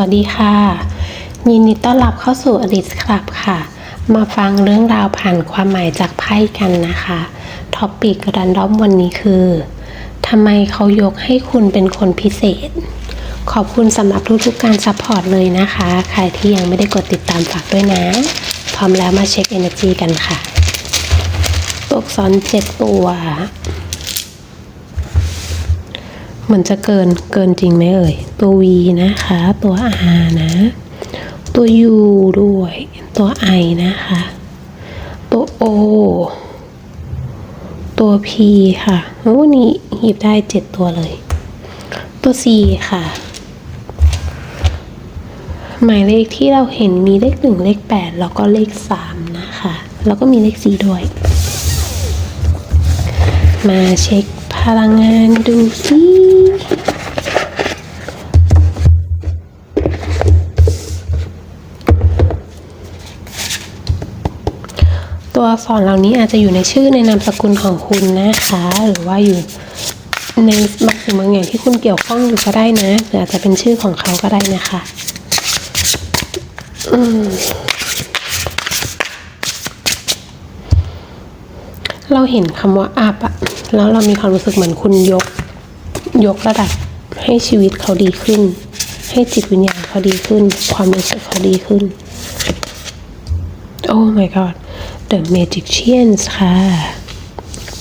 วัสดีค่ะ ยินดีต้อนรับเข้าสู่อดิสคลับค่ะ มาฟังเรื่องราวผ่านความหมายจากไพ่กันนะคะ ท็อปปิกรันดอมวันนี้คือทำไมเขายกให้คุณเป็นคนพิเศษ ขอบคุณสำหรับทุกๆการซัพพอร์ตเลยนะคะ ใครที่ยังไม่ได้กดติดตามฝากด้วยนะ พร้อมแล้วมาเช็ค Energy กันค่ะ ตัวอักษรเจ็ดตัว มือนจะเกินเกินจริงไหมเอ่ย ตัว V นะคะ ตัว R นะ ตัว U ด้วย ตัว I นะคะ ตัว O ตัว P ค่ะโอ้นี่หยิบได้เจ็ดตัวเลย ตัว C ค่ะ หมายเลขที่เราเห็นมีเลขหนึ่งเลขแปดแล้วก็เลขสามนะคะ แล้วก็มีเลขสี่ด้วย มาเช็ค พลังงานดูสิตัวอักษรเหล่านี้อาจจะอยู่ในชื่อในนามสกุลของคุณนะคะ หรือว่าอยู่ในบางสิ่งบางอย่างที่คุณเกี่ยวข้องอยู่ก็ได้นะหรืออาจจะเป็นชื่อของเขาก็ได้นะคะ อืม เราเห็นคำว่าอัพอะแล้วเรามีความรู้สึกเหมือนคุณยก ยกระดับให้ชีวิตเขาดีขึ้น ให้จิตวิญญาณเขาดีขึ้น ความรู้สึกเขาดีขึ้น โอ้ my god The Magicians ค่ะ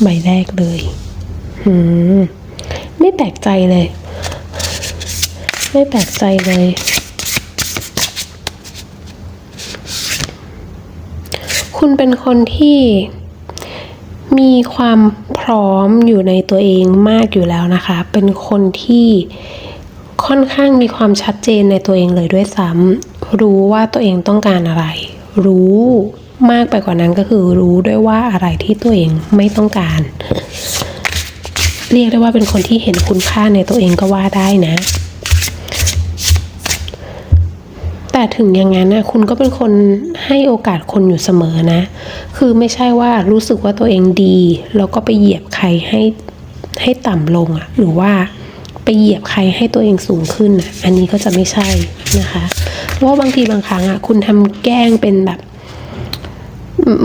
ใบแรกเลยหืมไม่แปลกใจเลย ไม่แปลกใจเลย คุณเป็นคนที่ มีความพร้อมอยู่ในตัวเองมากอยู่แล้วนะคะ เป็นคนที่ค่อนข้างมีความชัดเจนในตัวเองเลยด้วยซ้ำรู้ว่าตัวเองต้องการอะไร รู้มากไปกว่านั้นก็คือรู้ด้วยว่าอะไรที่ตัวเองไม่ต้องการ เรียกได้ว่าเป็นคนที่เห็นคุณค่าในตัวเองก็ว่าได้นะ ถึงอย่างนั้นนะคุณก็เป็นคนให้โอกาสคนอยู่เสมอนะ คือไม่ใช่ว่ารู้สึกว่าตัวเองดี แล้วก็ไปเหยียบใครให้ให้ต่ำลงอะหรือว่าไปเหยียบใครให้ตัวเองสูงขึ้นอะอันนี้ก็จะไม่ใช่นะคะเพราะว่าบางทีบางครั้งอะคุณทำแกล้งเป็นแบบ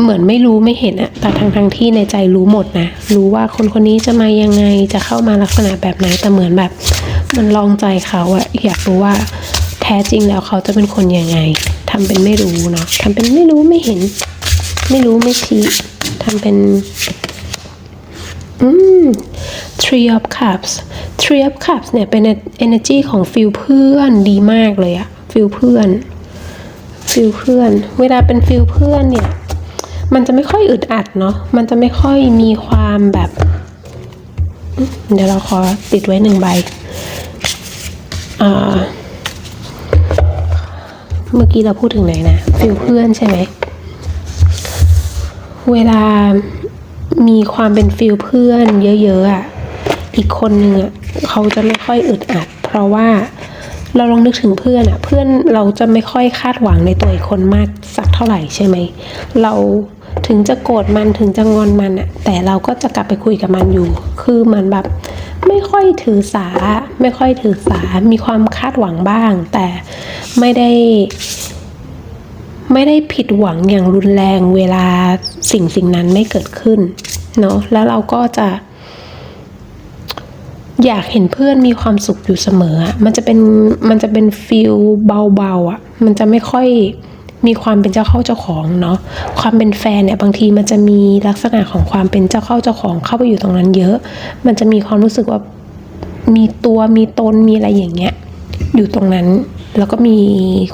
เหมือนไม่รู้ไม่เห็นอะแต่ทางทางที่ในใจรู้หมดนะ รู้ว่าคนคนนี้จะมายังไง จะเข้ามาลักษณะแบบไหน แต่เหมือนแบบ มันลองใจเขาอะอยากรู้ว่า แท้จริงแล้วเขาจะเป็นคนยังไงทำเป็นไม่รู้เนาะทำเป็นไม่รู้ไม่เห็น ไม่รู้ไม่ชี้ทำเป็น อืม three of cups three of cups เนี่ยเป็น energy ของฟิลเพื่อนดีมากเลยอะฟิลเพื่อนฟิลเพื่อน เวลาเป็นฟิลเพื่อนเนี่ย มันจะไม่ค่อยอึดอัดเนาะมันจะไม่ค่อยมีความแบบ เดี๋ยวเราขอติดไว้หนึ่งใบอ่า เมื่อกี้เราพูดถึงไหนนะฟิลเพื่อนใช่ไหมเวลามีความเป็นฟิลเพื่อนเยอะๆอะอีกคนนึงอะเขาจะไม่ค่อยอึดอัด เพราะว่าเราลองนึกถึงเพื่อนอะ เพื่อนเราจะไม่ค่อยคาดหวังในตัวอีกคนมากสักเท่าไหร่ใช่ไหม เรา ถึงจะโกรธมันถึงจะงอนมันอะแต่เราก็จะกลับไปคุยกับมันอยู่ คือมือนแบบไม่ค่อยถือสา ไม่ค่อยถือสา มีความคาดหวังบ้าง แต่ไม่ได้ ไม่ได้ผิดหวังอย่างรุนแรงเวลาสิ่งสิ่งนั้นไม่เกิดขึ้นเนาะแล้วเราก็จะ อยากเห็นเพื่อนมีความสุขอยู่เสมอ มันจะเป็นมันจะเป็นฟิลเบาๆอะ่ะ มันจะไม่ค่อย มีความเป็นเจ้าเข้าเจ้าของเนาะความเป็นแฟนเนี่ยบางทีมันจะมีลักษณะของความเป็นเจ้าเข้าเจ้าของเข้าไปอยู่ตรงนั้นเยอะ มันจะมีความรู้สึกว่ามีตัวมีตนมีอะไรอย่างเงี้ยอยู่ตรงนั้นแล้วก็มี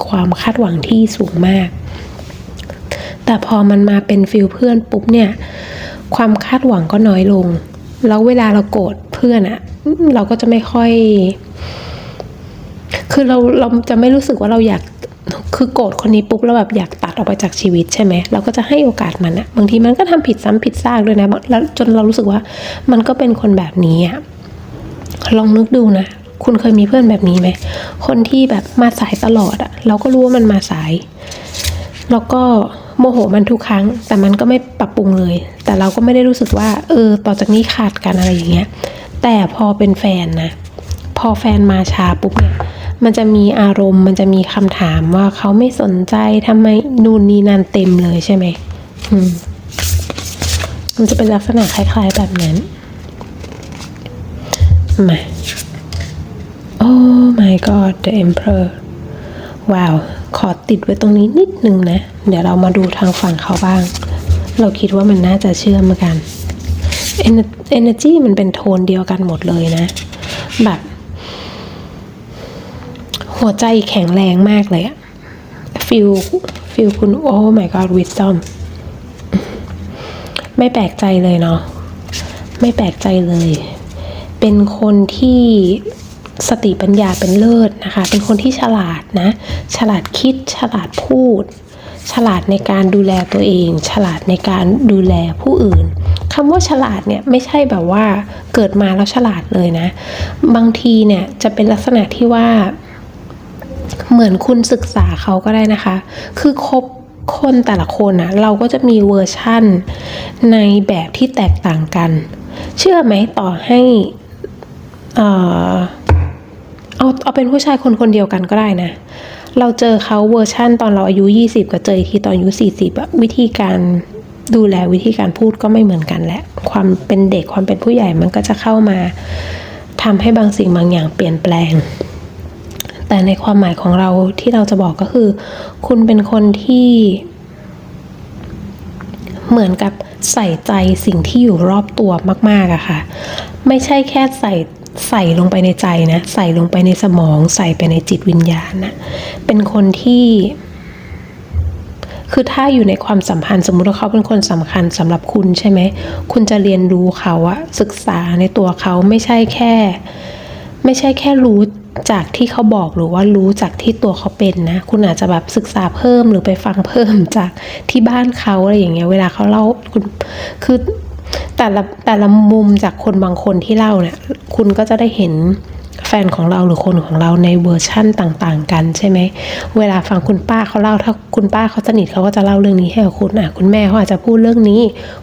ความคาดหวังที่สูงมาก แต่พอมันมาเป็นฟิลเพื่อนปุ๊บเนี่ย ความคาดหวังก็น้อยลง แล้วเวลาเราโกรธเพื่อนอะเราก็จะไม่ค่อย คือเราเราจะไม่รู้สึกว่าเราอยาก คือโกรธคนนี้ปุ๊บแล้วแบบอยากตัดออกไปจากชีวิตใช่ไหมเราก็จะให้โอกาสมันอะบางทีมันก็ทำผิดซ้ำผิดซากด้วยนะแล้วจนเรารู้สึกว่ามันก็เป็นคนแบบนี้อะลองนึกดูนะคุณเคยมีเพื่อนแบบนี้ไหมคนที่แบบมาสายตลอดอะเราก็รู้ว่ามันมาสาย แล้วก็โมโหมันทุกครั้ง แต่มันก็ไม่ปรับปรุงเลย แต่เราก็ไม่ได้รู้สึกว่า เออ ต่อจากนี้ขาดกันอะไรอย่างเงี้ย แต่พอเป็นแฟนนะ พอแฟนมาช้าปุ๊บเนี่ย มันจะมีอารมณ์มันจะมีคำถามว่าเขาไม่สนใจทำไมนู่นนี่นั่นเต็มเลยใช่ไหมมันจะเป็นลักษณะคล้าย ๆ แบบนั้นมา Oh my god the emperor ว้าว ขอติดไว้ตรงนี้นิดนึงนะ เดี๋ยวเรามาดูทางฝั่งเขาบ้าง เราคิดว่ามันน่าจะเชื่อมกัน energy มันเป็นโทนเดียวกันหมดเลยนะ แบบ หัวใจแข็งแรงมากเลยอะฟิลฟิลคุณ oh my god wisdom ไม่แปลกใจเลยเนาะไม่แปลกใจเลย เป็นคนที่สติปัญญาเป็นเลิศนะคะ เป็นคนที่ฉลาดนะ ฉลาดคิด ฉลาดพูด ฉลาดในการดูแลตัวเอง ฉลาดในการดูแลผู้อื่นคำว่าฉลาดเนี่ยไม่ใช่แบบว่าเกิดมาแล้วฉลาดเลยนะ บางทีเนี่ยจะเป็นลักษณะที่ว่า เหมือนคุณศึกษาเขาก็ได้นะคะ คือคบคนแต่ละคนอะเราก็จะมีเวอร์ชั่นในแบบที่แตกต่างกัน เชื่อไหมต่อให้เอาเอาเป็นผู้ชายคนคนเดียวกันก็ได้นะ เราเจอเขาเวอร์ชั่นตอนเราอายุ 20 กับเจออีกทีตอนอายุ 40อะวิธีการดูแลวิธีการพูดก็ไม่เหมือนกันแหละ ความเป็นเด็กความเป็นผู้ใหญ่มันก็จะเข้ามาทำให้บางสิ่งบางอย่างเปลี่ยนแปลง แต่ในความหมายของเราที่เราจะบอกก็คือ คุณเป็นคนที่ เหมือนกับใส่ใจสิ่งที่อยู่รอบตัวมาก ๆอะค่ะ ไม่ใช่แค่ใส่ใส่ลงไปในใจนะ ใส่ลงไปในสมอง ใส่ไปในจิตวิญญาณนะ เป็นคนที่คือถ้าอยู่ในความสัมพันธ์สมมุติว่าเขาเป็นคนสำคัญสำหรับคุณใช่ไหม คุณจะเรียนรู้เขาอะศึกษาในตัวเขาไม่ใช่แค่ ไม่ใช่แค่รู้ จากที่เขาบอกหรือว่ารู้จากที่ตัวเขาเป็นนะ คุณอาจจะแบบศึกษาเพิ่มหรือไปฟังเพิ่มจากที่บ้านเขาอะไรอย่างเงี้ย เวลาเขาเล่าคุณคือแต่ละแต่ละมุมจากคนบางคนที่เล่าเนี่ย คุณก็จะได้เห็นแฟนของเราหรือคนของเราในเวอร์ชั่นต่าง ๆ กันใช่ไหม เวลาฟังคุณป้าเขาเล่า ถ้าคุณป้าเขาสนิทเขาก็จะเล่าเรื่องนี้ให้กับคุณอะคุณแม่เขาอาจจะพูดเรื่องนี้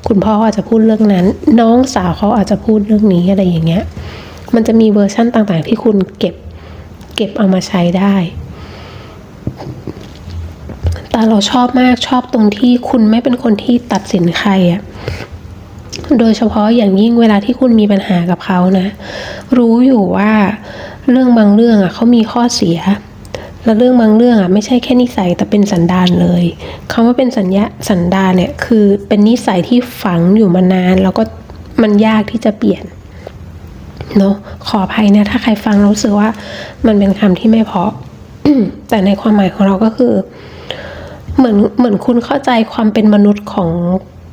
คุณพ่อเขาอาจจะพูดเรื่องนั้น น้องสาวเขาอาจจะพูดเรื่องนี้อะไรอย่างเงี้ย มันจะมีเวอร์ชั่นต่างๆ ที่คุณเก็บ เก็บเอามาใช้ได้ แต่เราชอบมากชอบตรงที่คุณไม่เป็นคนที่ตัดสินใครอะโดยเฉพาะอย่างยิ่งเวลาที่คุณมีปัญหากับเขานะ รู้อยู่ว่าเรื่องบางเรื่องอะเขามีข้อเสีย และเรื่องบางเรื่องอะไม่ใช่แค่นิสัยแต่เป็นสันดานเลยคำว่าเป็นสัญญาสันดานเนี่ยคือเป็นนิสัยที่ฝังอยู่มานาน แล้วก็มันยากที่จะเปลี่ยน เนาะขออภัยนะถ้าใครฟังรู้สึกว่ามันเป็นคำที่ไม่เพาะแต่ในความหมายของเราก็คือ เหมือนเหมือนคุณเข้าใจความเป็นมนุษย์ของ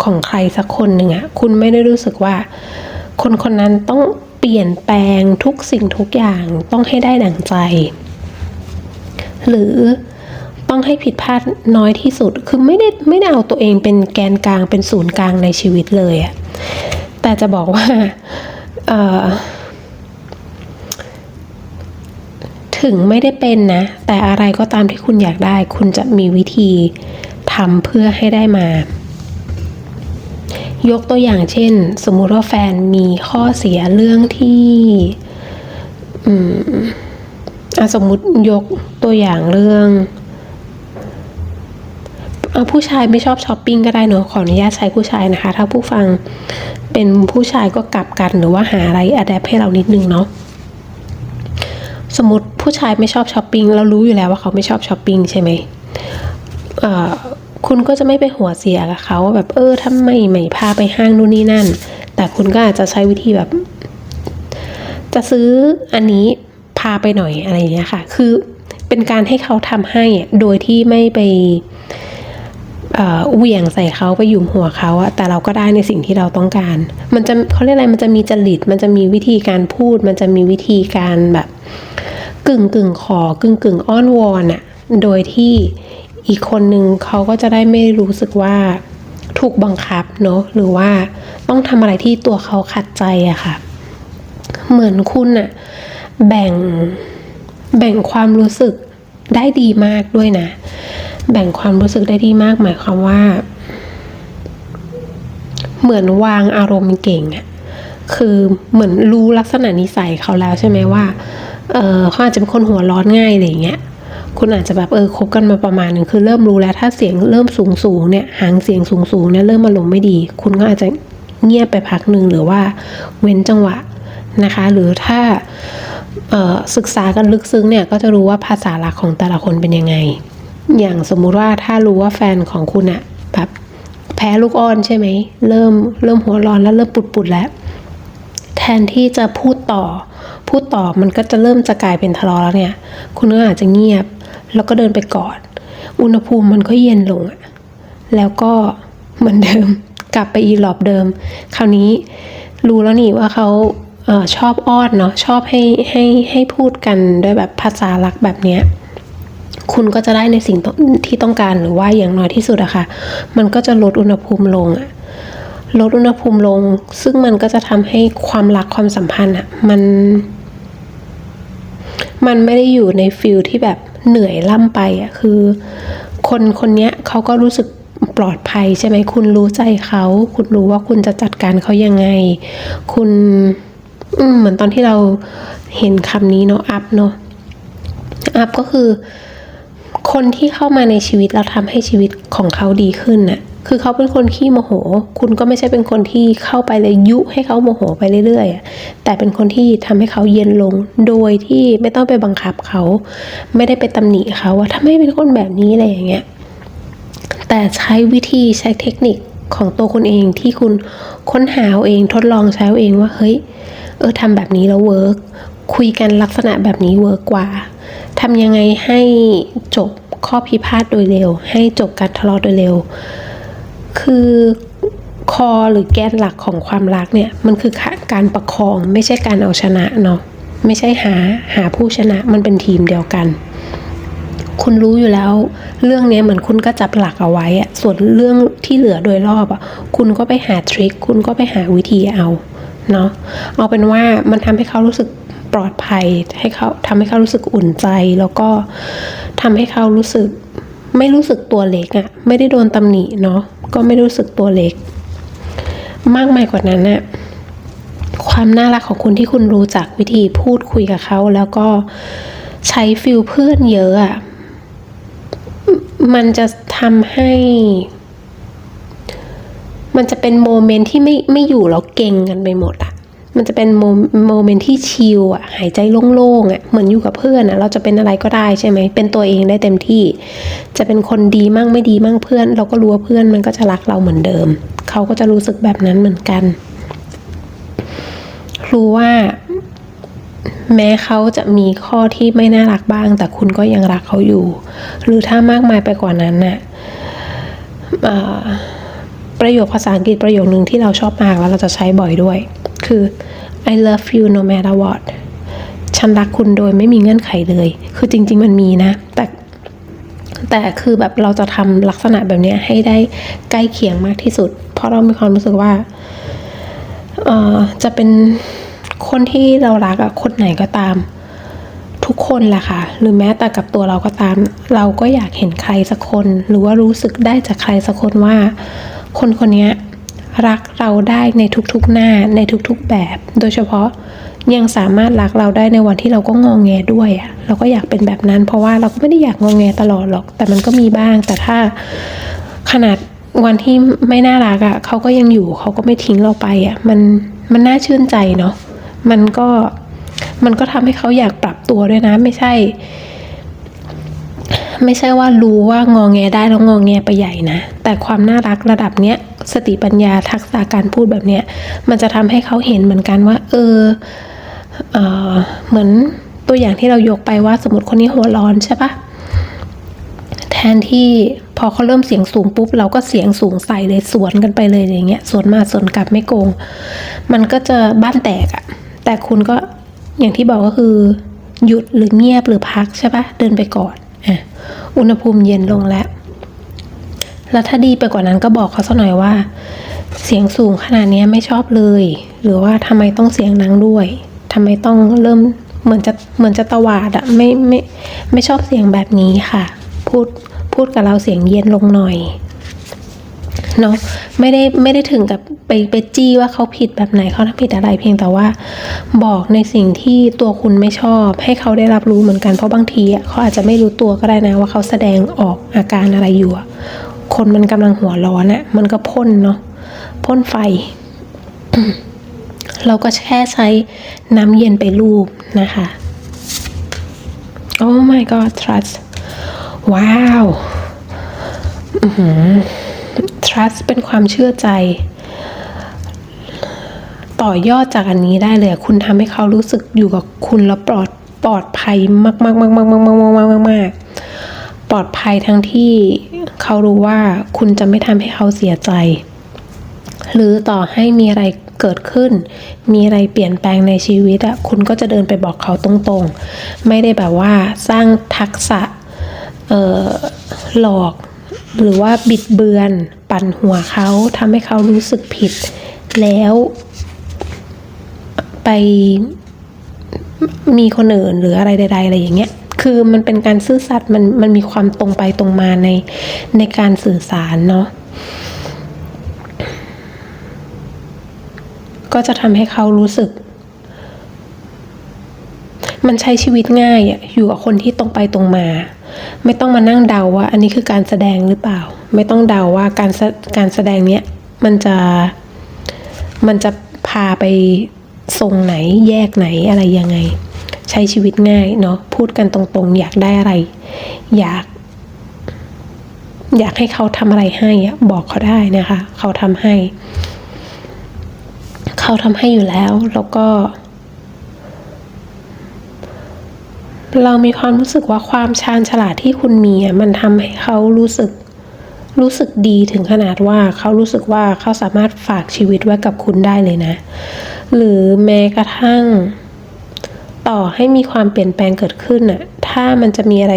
ของใครสักคนหนึ่งอะคุณไม่ได้รู้สึกว่า คนคนนั้นต้องเปลี่ยนแปลงทุกสิ่งทุกอย่างต้องให้ได้ดั่งใจ หรือต้องให้ผิดพลาดน้อยที่สุด คือไม่ได้ไม่ได้เอาตัวเองเป็นแกนกลางเป็นศูนย์กลางในชีวิตเลยอะแต่จะบอกว่า เออ ถึงไม่ได้เป็นนะ แต่อะไรก็ตามที่คุณอยากได้ คุณจะมีวิธีทำเพื่อให้ได้มา ยกตัวอย่างเช่น สมมุติว่าแฟนมีข้อเสียเรื่องที่อืมอสมมุติยกตัวอย่างเรื่องเอาผู้ชายไม่ชอบช้อปปิ้งก็ได้เนอะขออนุญาตใช้ผู้ชายนะคะ ถ้าผู้ฟังเป็นผู้ชายก็กลับกันหรือว่าหาอะไรอัดแอปให้เรานิดนึงเนาะ สมมติผู้ชายไม่ชอบช้อปปิ้งเรารู้อยู่แล้วว่าเขาไม่ชอบช้อปปิ้งใช่ไหมคุณก็จะไม่ไปหัวเสียกับเขาว่าแบบเออทำไมไม่พาไปห้างนู่นนี่นั่น แต่คุณก็อาจจะใช้วิธีแบบ จะซื้ออันนี้พาไปหน่อยอะไรอย่างเงี้ยค่ะ คือเป็นการให้เขาทำให้โดยที่ไม่ไป เออเหวี่ยงใส่เขาไปหยุมหัวเขาอะแต่เราก็ได้ในสิ่งที่เราต้องการ มันจะเขาเรียกอะไรมันจะมีจริต มันจะมีวิธีการพูด มันจะมีวิธีการแบบกึ่งกึ่งขอกึ่งกึ่งอ้อนวอนอะโดยที่อีกคนนึงเขาก็จะได้ไม่รู้สึกว่าถูกบังคับเนาะหรือว่าต้องทำอะไรที่ตัวเขาขัดใจอะค่ะ เหมือนคุณอะแบ่งแบ่งความรู้สึกได้ดีมากด้วยนะ แบ่งความรู้สึกได้ดีมาก หมายความว่า เหมือนวางอารมณ์เก่งอะคือเหมือนรู้ลักษณะนิสัยเขาแล้วใช่ไหมว่า เออเขาอาจจะเป็นคนหัวร้อนง่ายอะไรอย่างเงี้ย คุณอาจจะแบบเออคบกันมาประมาณหนึ่งคือเริ่มรู้แล้วถ้าเสียงเริ่มสูงสูงเนี่ยหางเสียงสูงสูงเนี่ยเริ่มมาลงณ์ไม่ดี คุณก็อาจจะเงียบไปพักหนึ่งหรือว่าเว้นจังหวะนะคะ หรือถ้าศึกษากันลึกซึ้งเนี่ยก็จะรู้ว่าภาษาหลักของแต่ละคนเป็นยังไง อย่างสมมุติว่าถ้ารู้ว่าแฟนของคุณอะแบบแพ้ลูกอ้อนใช่ไหม เริ่มเริ่มหัวร้อนแล้วเริ่มปุดๆแล้ว แทนที่จะพูดต่อ พูดต่อมันก็จะเริ่มจะกลายเป็นทะเลาะแล้วเนี่ย คุณก็อาจจะเงียบ แล้วก็เดินไปกอด อุณหภูมิมันก็เย็นลงอะแล้วก็เหมือนเดิม กลับไปอีหลอบเดิม คราวนี้รู้แล้วนี่ว่าเขาออชอบอ้อนเนาะชอบให้ให้ให้พูดกันด้วยแบบภาษารักแบบเนี้ย คุณก็จะได้ในสิ่งที่ต้องการหรือว่าอย่างน้อยที่สุดอะค่ะ มันก็จะลดอุณหภูมิลงอะลดอุณหภูมิลง ซึ่งมันก็จะทำให้ความรักความสัมพันธ์อะมัน มันไม่ได้อยู่ในฟิลที่แบบเหนื่อยล่ำไปอะคือ คนคนเนี้ยเขาก็รู้สึกปลอดภัยใช่ไหมคุณรู้ใจเขา คุณรู้ว่าคุณจะจัดการเขายังไง คุณเหมือนตอนที่เราเห็นคำนี้เนาะอัพเนาะอัพก็คือ คนที่เข้ามาในชีวิตแล้วทำให้ชีวิตของเขาดีขึ้นน่ะคือเขาเป็นคนขี้โมโห คุณก็ไม่ใช่เป็นคนที่เข้าไปเลยยุให้เขาโมโหไปเรื่อยๆ แต่เป็นคนที่ทำให้เขาเย็นลง โดยที่ไม่ต้องไปบังคับเขา ไม่ได้ไปตำหนิเขาว่าทำไมเป็นคนแบบนี้อะไรอย่างเงี้ย แต่ใช้วิธีใช้เทคนิคของตัวคุณเองที่คุณค้นหาเอาเองทดลองใช้เอาเองว่าเฮ้ยเออทำแบบนี้แล้วเวิร์ก คุยกันลักษณะแบบนี้เวิร์กกว่าทำยังไงให้จบข้อพิพาทโดยเร็ว ให้จบการทะเลาะโดยเร็ว คือคอหรือแกนหลักของความรักเนี่ยมันคือการประคองไม่ใช่การเอาชนะเนาะไม่ใช่หาหาผู้ชนะมันเป็นทีมเดียวกัน คุณรู้อยู่แล้ว เรื่องนี้เหมือนคุณก็จับหลักเอาไว้อะส่วนเรื่องที่เหลือโดยรอบอะคุณก็ไปหาทริคคุณก็ไปหาวิธีเอาเนาะเอาเป็นว่ามันทำให้เขารู้สึก ปลอดภัยให้เขาทำให้เขารู้สึกอุ่นใจ แล้วก็ทำให้เขารู้สึกไม่รู้สึกตัวเล็กอะไม่ได้โดนตำหนิเนาะก็ไม่รู้สึกตัวเล็ก มากมายกว่านั้นน่ะความน่ารักของคุณที่คุณรู้จักวิธีพูดคุยกับเขาแล้วก็ใช้ฟิลเพื่อนเยอะอะมันจะทำให้ มันจะเป็นโมเมนต์ที่ไม่ไม่อยู่แล้วเก่งกันไปหมด มันจะเป็นโมโมเมนต์ที่ชิลอะหายใจโล่งๆอะเหมือนอยู่กับเพื่อนอะเราจะเป็นอะไรก็ได้ใช่ไหมเป็นตัวเองได้เต็มที่ จะเป็นคนดีมั่งไม่ดีมั่งเพื่อน เราก็รู้ว่าเพื่อนมันก็จะรักเราเหมือนเดิม เขาก็จะรู้สึกแบบนั้นเหมือนกัน รู้ว่า แม้เขาจะมีข้อที่ไม่น่ารักบ้าง แต่คุณก็ยังรักเขาอยู่ หรือถ้ามากมายไปกว่านั้นน่ะประโยคภาษาอังกฤษประโยคนึงที่เราชอบมากแล้วเราจะใช้บ่อยด้วย คือ I love you no matter what ฉันรักคุณโดยไม่มีเงื่อนไขเลย คือจริง ๆ มันมีนะ แต่แต่คือแบบเราจะทำลักษณะแบบนี้ให้ได้ใกล้เคียงมากที่สุด เพราะเรามีความรู้สึกว่าเอ่อจะเป็นคนที่เรารักอะคนไหนก็ตาม ทุกคนแหละค่ะ หรือแม้แต่กับตัวเราก็ตาม เราก็อยากเห็นใครสักคน หรือว่ารู้สึกได้จากใครสักคนว่า คนคนนี้ รักเราได้ในทุกๆหน้าในทุกๆแบบ โดยเฉพาะยังสามารถรักเราได้ในวันที่เราก็งองแงด้วยอะเราก็อยากเป็นแบบนั้น เพราะว่าเราก็ไม่ได้อยากงองแงตลอดหรอก แต่มันก็มีบ้าง แต่ถ้าขนาดวันที่ไม่น่ารักอะเขาก็ยังอยู่เขาก็ไม่ทิ้งเราไปอะมันมันน่าชื่นใจเนาะมันก็มันก็ทำให้เขาอยากปรับตัวด้วยนะ ไม่ใช่ ไม่ใช่ว่ารู้ว่างองแงได้แล้วงองแงไปใหญ่นะแต่ความน่ารักระดับเนี้ย สติปัญญาทักษะการพูดแบบเนี้ยมันจะทำให้เขาเห็นเหมือนกันว่า เออเออเหมือนตัวอย่างที่เรายกไปว่าสมมติคนนี้หัวร้อนใช่ปะแทนที่พอเขาเริ่มเสียงสูงปุ๊บ เราก็เสียงสูงใส่เลยสวนกันไปเลยอย่างเงี้ยสวนมาสวนกลับไม่โกง มันก็จะบ้านแตกอะแต่คุณก็อย่างที่บอกก็คือ หยุดหรือเงียบหรือพักใช่ปะเดินไปก่อนอะอุณหภูมิเย็นลงแล้ว แล้วถ้าดีไปกว่านั้นก็บอกเขาสักหน่อยว่า เสียงสูงขนาดนี้ไม่ชอบเลย หรือว่าทำไมต้องเสียงดังด้วยทำไมต้องเริ่มเหมือนจะเหมือนจะตวาดอะไม่ไม่ไม่ชอบเสียงแบบนี้ค่ะ พูดพูดกับเราเสียงเย็นลงหน่อยเนาะไม่ได้ไม่ได้ถึงกับไปไปจี้ว่าเขาผิดแบบไหนเขาทำผิดอะไรเพียงแต่ว่า บอกในสิ่งที่ตัวคุณไม่ชอบ ให้เขาได้รับรู้เหมือนกันเพราะบางทีเขาอาจจะไม่รู้ตัวก็ได้นะว่าเขาแสดงออกอาการอะไรอยู่ คนมันกำลังหัวร้อนอะมันก็พ่นเนาะพ่นไฟ เราก็แค่ใช้น้ำเย็นไปลูบนะคะ Oh my god trust ว้าว trust เป็นความเชื่อใจ ต่อยอดจากอันนี้ได้เลย คุณทำให้เขารู้สึกอยู่กับคุณแล้วปลอดปลอดภัยมากมากมากมากมากมากมากมากมาก ปลอดภัยทั้งที่เขารู้ว่าคุณจะไม่ทำให้เขาเสียใจ หรือต่อให้มีอะไรเกิดขึ้น มีอะไรเปลี่ยนแปลงในชีวิตอะคุณก็จะเดินไปบอกเขาตรงๆ ไม่ได้แบบว่าสร้างทักษะหลอก หรือว่าบิดเบือน ปั่นหัวเขาทำให้เขารู้สึกผิด แล้วไปมีคนอื่นหรืออะไรใดๆอะไรอย่างเงี้ย คือมันเป็นการซื่อสัตย์มันมันมีความตรงไปตรงมาในในการสื่อสารเนาะก็จะทำให้เขารู้สึก มันใช้ชีวิตง่ายอะอยู่กับคนที่ตรงไปตรงมา ไม่ต้องมานั่งเดาว่า อันนี้คือการแสดงหรือเปล่า ไม่ต้องเดาว่าการการแสดงเนี้ยมันจะมันจะพาไปทรงไหนแยกไหนอะไรยังไง ช้ชีวิตง่ายเนาะพูดกันตรงๆ อยากได้อะไร อยาก อยากให้เขาทำอะไรให้อะบอกเขาได้นะคะ เขาทำให้ เขาทำให้อยู่แล้ว แล้วก็ เรามีความรู้สึกว่าความชาญฉลาดที่คุณมีมันทำให้เขารู้สึกรู้สึกดีถึงขนาดว่าเขารู้สึกว่าเขาสามารถฝากชีวิตไว้กับคุณได้เลยนะ หรือแม้กระทั่ง ต่อให้มีความเปลี่ยนแปลงเกิดขึ้นน่ะถ้ามันจะมีอะไร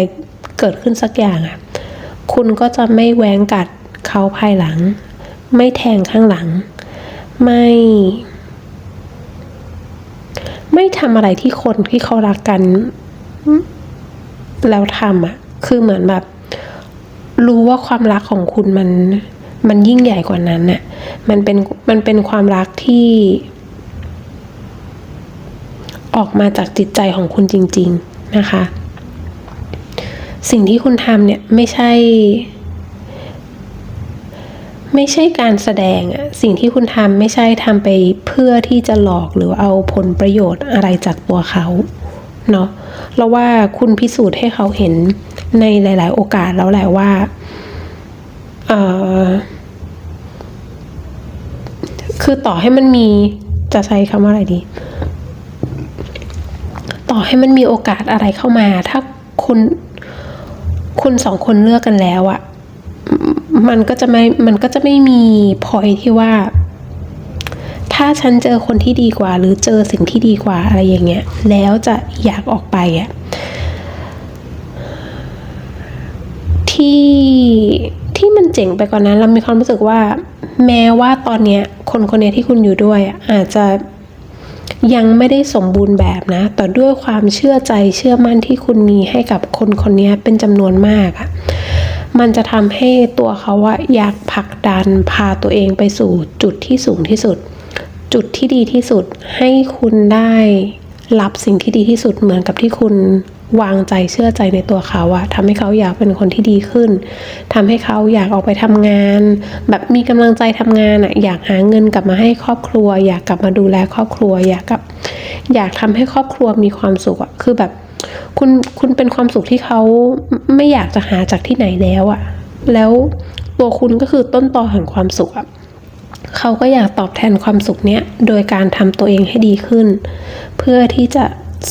เกิดขึ้นสักอย่างอะคุณก็จะไม่แหวงกัดเขาภายหลัง ไม่แทงข้างหลัง ไม่ ไม่ทำอะไรที่คนที่เขารักกัน แล้วทำอะคือเหมือนแบบ รู้ว่าความรักของคุณมัน มันยิ่งใหญ่กว่านั้นน่ะ มันเป็นมันเป็นความรักที่ ออกมาจากจิตใจของคุณจริง ๆนะคะ สิ่งที่คุณทำเนี่ยไม่ใช่ ไม่ใช่การแสดงอะสิ่งที่คุณทำไม่ใช่ทำไปเพื่อที่จะหลอกหรือเอาผลประโยชน์อะไรจากตัวเขาเนาะเราว่าคุณพิสูจน์ให้เขาเห็นในหลาย ๆ โอกาสแล้วแหละว่าเออคือต่อให้มันมีจะใช้คำว่าอะไรดี อให้มันมีโอกาสอะไรเข้ามา ถ้าคุณ คุณสองคนเลือกกันแล้วอะมันก็จะไม่ มันก็จะไม่มีพอยที่ว่า ถ้าฉันเจอคนที่ดีกว่า หรือเจอสิ่งที่ดีกว่าอะไรอย่างเงี้ย แล้วจะอยากออกไปอะที่ที่มันเจ๋งไปกว่านนั้น เรามีความรู้สึกว่า แม้ว่าตอนเนี้ย คนคนเนี้ยที่คุณอยู่ด้วยอาจจะ ยังไม่ได้สมบูรณ์แบบนะ แต่ด้วยความเชื่อใจเชื่อมั่นที่คุณมีให้กับคนคนนี้เป็นจำนวนมากอะมันจะทำให้ตัวเขาว่าอยากผลักดันพาตัวเองไปสู่จุดที่สูงที่สุด จุดที่ดีที่สุดให้คุณได้รับสิ่งที่ดีที่สุดเหมือนกับที่คุณ วางใจเชื่อใจในตัวเขาอะทำให้เขาอยากเป็นคนที่ดีขึ้นทำให้เขาอยากออกไปทำงาน แบบมีกำลังใจทำงานอะอยากหาเงินกลับมาให้ครอบครัว อยากกลับมาดูแลครอบครัว อยากกับอยากทำให้ครอบครัวมีความสุขอะคือแบบคุณคุณเป็นความสุขที่เขาไม่อยากจะหาจากที่ไหนแล้วอะแล้วตัวคุณก็คือต้นตอแห่งความสุขอะเขาก็อยากตอบแทนความสุขเนี้ยโดยการทำตัวเองให้ดีขึ้น เพื่อที่จะ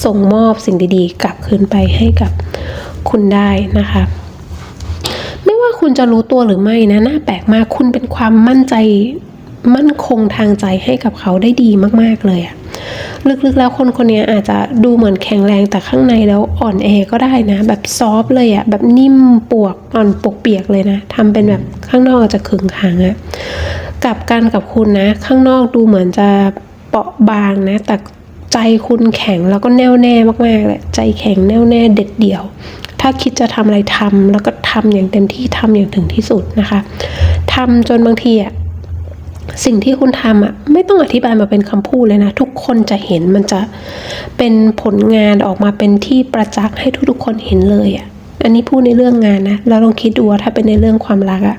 ส่งมอบสิ่งดีๆ กลับคืนไปให้กับคุณได้นะคะ ไม่ว่าคุณจะรู้ตัวหรือไม่นะน่าแปลกมากคุณเป็นความมั่นใจมั่นคงทางใจให้กับเขาได้ดีมาก ๆ เลยอะลึกๆแล้วคนคนนี้อาจจะดูเหมือนแข็งแรงแต่ข้างในแล้วอ่อนแอก็ได้นะ แบบซอฟเลยอะแบบนิ่มปวกอ่อนปวกเปียกเลยนะทำเป็นแบบข้างนอกอาจจะขึงขังอะกลับกันกับคุณนะ ข้างนอกดูเหมือนจะเปราะบางนะ แต่ ใจคุณแข็งแล้วก็แน่วแน่มากๆเลยใจแข็งแน่วแน่เด็ดเดี่ยว ถ้าคิดจะทำอะไรทำแล้วก็ทำอย่างเต็มที่ทำอย่างถึงที่สุดนะคะทำจนบางทีอะสิ่งที่คุณทำอะไม่ต้องอธิบายมาเป็นคำพูดเลยนะ ทุกคนจะเห็นมันจะเป็นผลงานออกมาเป็นที่ประจักษ์ให้ทุกๆคนเห็นเลยอะ อันนี้พูดในเรื่องงานนะเราลองคิดดูว่าถ้าเป็นในเรื่องความรักอะ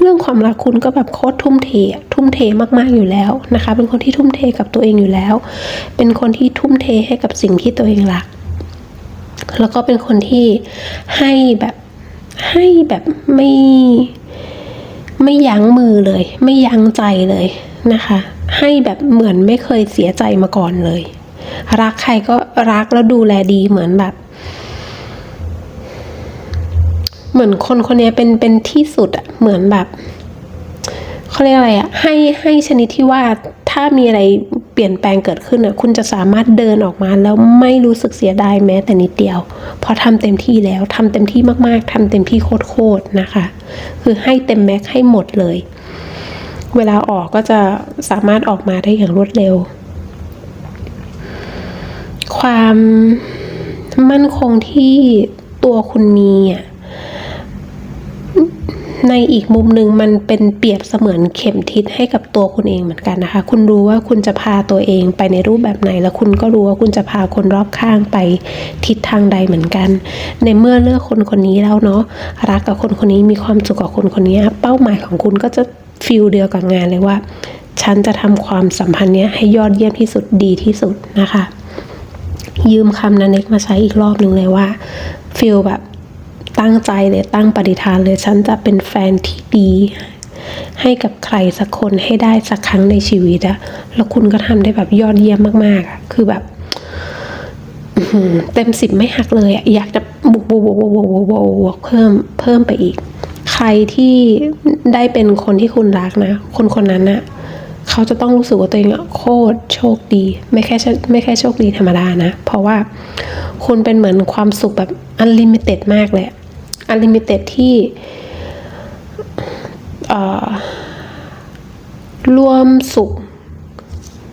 เรื่องความรักคุณก็แบบโคตรทุ่มเททุ่มเทมากๆอยู่แล้วนะคะ เป็นคนที่ทุ่มเทกับตัวเองอยู่แล้ว เป็นคนที่ทุ่มเทให้กับสิ่งที่ตัวเองรัก แล้วก็เป็นคนที่ให้แบบให้แบบไม่ไม่ยั้งมือเลย ไม่ยั้งใจเลยนะคะ ให้แบบเหมือนไม่เคยเสียใจมาก่อนเลย รักใครก็รักแล้วดูแลดีเหมือนแบบ เหมือนคนคนนี้เป็นเป็นที่สุดอะเหมือนแบบเขาเรียกอะไรอะให้ให้ชนิดที่ว่าถ้ามีอะไรเปลี่ยนแปลงเกิดขึ้นอะคุณจะสามารถเดินออกมาแล้วไม่รู้สึกเสียดายแม้แต่นิดเดียวพราะทำเต็มที่แล้วทำเต็มที่มากๆทำเต็มที่โคตรๆนะคะ คือให้เต็มแม็กให้หมดเลย เวลาออกก็จะสามารถออกมาได้อย่างรวดเร็ว ความมั่นคงที่ตัวคุณมีอะ ในอีกมุมหนึ่งมันเป็นเปรียบเสมือนเข็มทิศให้กับตัวคุณเองเหมือนกันนะคะ คุณรู้ว่าคุณจะพาตัวเองไปในรูปแบบไหน แล้วคุณก็รู้ว่าคุณจะพาคนรอบข้างไปทิศทางใดเหมือนกัน ในเมื่อเลือกคนคนนี้แล้วเนาะรักกับคนคนนี้มีความสุขกับคนคนนี้ เป้าหมายของคุณก็จะฟิลเดียวกับงานเลยว่า ฉันจะทำความสัมพันธ์เนี้ยให้ยอดเยี่ยมที่สุดดีที่สุดนะคะ ยืมคำนันเน็กมาใช้อีกรอบหนึ่งเลยว่าฟิลแบบ ตั้งใจเลยตั้งปฏิฐานเลยฉันจะเป็นแฟนที่ดี ให้กับใครสักคนให้ได้สักครั้งในชีวิตอะแล้วคุณก็ทำได้แบบยอดเยี่ยมมากๆคือแบบเต็มสิบไม่หักเลยอยากจะบวกบวกบวกบวกบวกบบวกเพิ่มเพิ่มไปอีก ใครที่ได้เป็นคนที่คุณรักนะ คนคนนั้นน่ะเขาจะต้องรู้สึกว่าตัวเองโคตรโชคดี ไม่แค่ไม่แค่โชคดีธรรมดานะ เพราะว่าคุณเป็นเหมือนความสุขแบบอันลิมิเต็ดมากเลย อันลิมิเต็ดที่ร่วมสุข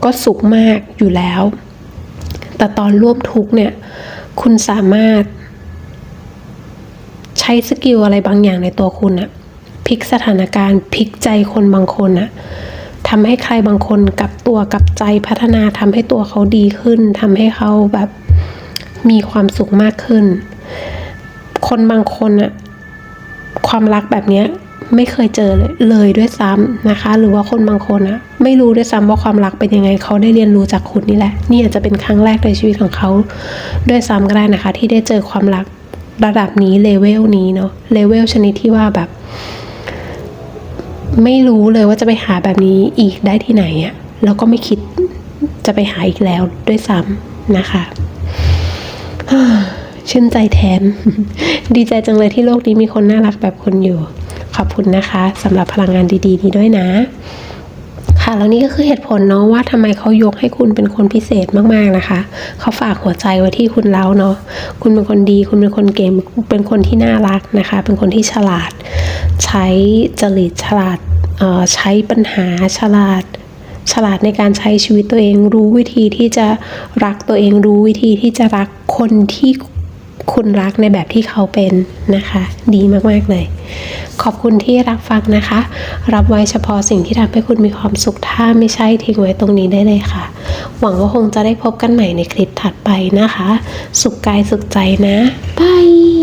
ก็สุขมากอยู่แล้ว แต่ตอนร่วมทุกเนี่ย คุณสามารถ ใช้สกิลอะไรบางอย่างในตัวคุณอะพลิกสถานการณ์พลิกใจคนบางคนอะทำให้ใครบางคนกลับตัวกลับใจพัฒนาทำให้ตัวเขาดีขึ้นทำให้เขาแบบมีความสุขมากขึ้น คนบางคนอะความรักแบบเนี้ยไม่เคยเจอเลยเลยด้วยซ้ำนะคะ หรือว่าคนบางคนอะไม่รู้ด้วยซ้ำว่าความรักเป็นยังไงเขาได้เรียนรู้จากคุณนี่แหละ นี่อาจจะเป็นครั้งแรกในชีวิตของเขาด้วยซ้ำก็ได้นะคะ ที่ได้เจอความรักระดับนี้เลเวลนี้เนาะเลเวลชนิดที่ว่าแบบ ไม่รู้เลยว่าจะไปหาแบบนี้อีกได้ที่ไหนอะแล้วก็ไม่คิดจะไปหาอีกแล้วด้วยซ้ำนะคะ ชื่นใจแทน ดีใจจังเลยที่โลกนี้มีคนน่ารักแบบคุณอยู่ ขอบคุณนะคะสำหรับพลังงานดีๆ นี้ด้วยนะ ค่ะแล้วนี่ก็คือเหตุผลเนาะว่าทำไมเขายกให้คุณเป็นคนพิเศษมากๆนะคะเขาฝากหัวใจไว้ที่คุณแล้วเนาะคุณเป็นคนดี คุณเป็นคนเก่งเป็นคนที่น่ารักนะคะ เป็นคนที่ฉลาด ใช้จริตฉลาดออใช้ปัญหาฉลาดฉลาดในการใช้ชีวิตตัวเองรู้วิธีที่จะรักตัวเองรู้วิธีที่จะรักคนที่ คุณรักในแบบที่เขาเป็นนะคะ ดีมากๆเลย ขอบคุณที่รับฟังนะคะ รับไว้เฉพาะสิ่งที่ทำให้คุณมีความสุขถ้าไม่ใช่ทิ้งไว้ตรงนี้ได้เลยค่ะ หวังว่าคงจะได้พบกันใหม่ในคลิปถัดไปนะคะ สุขกายสุขใจนะบาย